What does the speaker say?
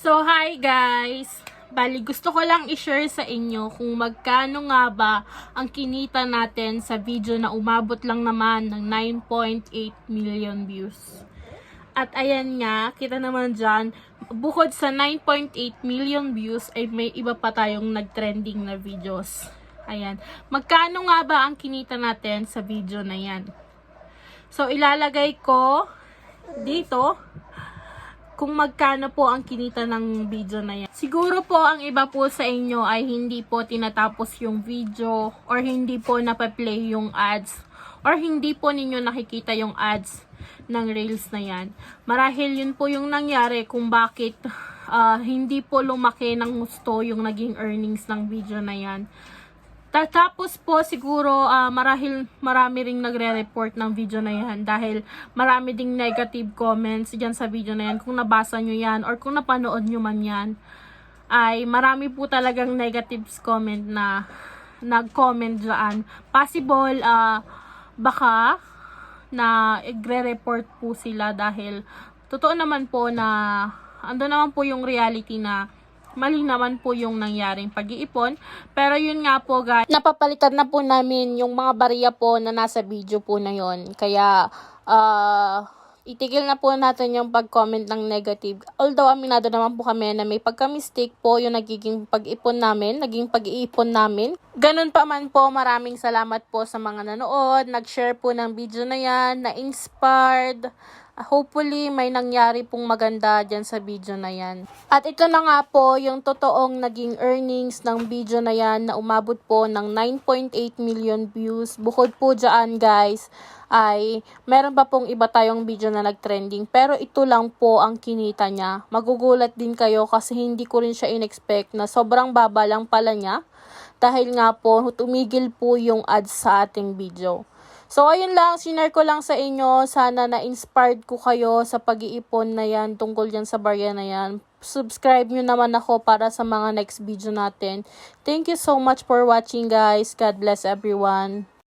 So, hi guys! Bali, gusto ko lang i-share sa inyo kung magkano nga ba ang kinita natin sa video na umabot lang naman ng 9.8 million views. At ayan nga, kita naman dyan, bukod sa 9.8 million views ay may iba pa tayong nag-trending na videos. Ayan. Magkano nga ba ang kinita natin sa video na yan? So, ilalagay ko dito kung magkano po ang kinita ng video na yan. Siguro po ang iba po sa inyo ay hindi po tinatapos yung video or hindi po napaplay yung ads or hindi po ninyo nakikita yung ads ng Reels na yan. Marahil yun po yung nangyari kung bakit ah, hindi po lumaki ng gusto yung naging earnings ng video na yan. Tatapos po siguro ah, marahil marami ring nagre-report ng video na yan dahil marami ding negative comments dyan sa video na yan. Kung nabasa nyo yan or kung napanood nyo man yan, ay marami po talagang negatives comment na nag-comment dyan. Possible, ah, baka na igre-report po sila dahil totoo naman po na ando naman po yung reality na mali naman po yung nangyaring pag-iipon. Pero yun nga po guys, napapalitan na po namin yung mga bariya po na nasa video po na yon Kaya, ah, itigil na po natin yung pag-comment ng negative. Although, aminado naman po kami na may pagka-mistake po yung nagiging pag-ipon namin, naging pag-iipon namin. Ganun pa man po, maraming salamat po sa mga nanood, nag-share po ng video na yan, na-inspired. Hopefully, may nangyari pong maganda dyan sa video na yan. At ito na nga po yung totoong naging earnings ng video na yan na umabot po ng 9.8 million views. Bukod po dyan guys, ay meron pa pong iba tayong video na nag-trending. Pero ito lang po ang kinita niya. Magugulat din kayo kasi hindi ko rin siya in-expect na sobrang baba lang pala niya. Dahil nga po, tumigil po yung ads sa ating video. So, ayun lang, sinare ko lang sa inyo. Sana na-inspired ko kayo sa pag-iipon na yan, tungkol yan sa barya na yan. Subscribe nyo naman ako para sa mga next video natin. Thank you so much for watching guys. God bless everyone.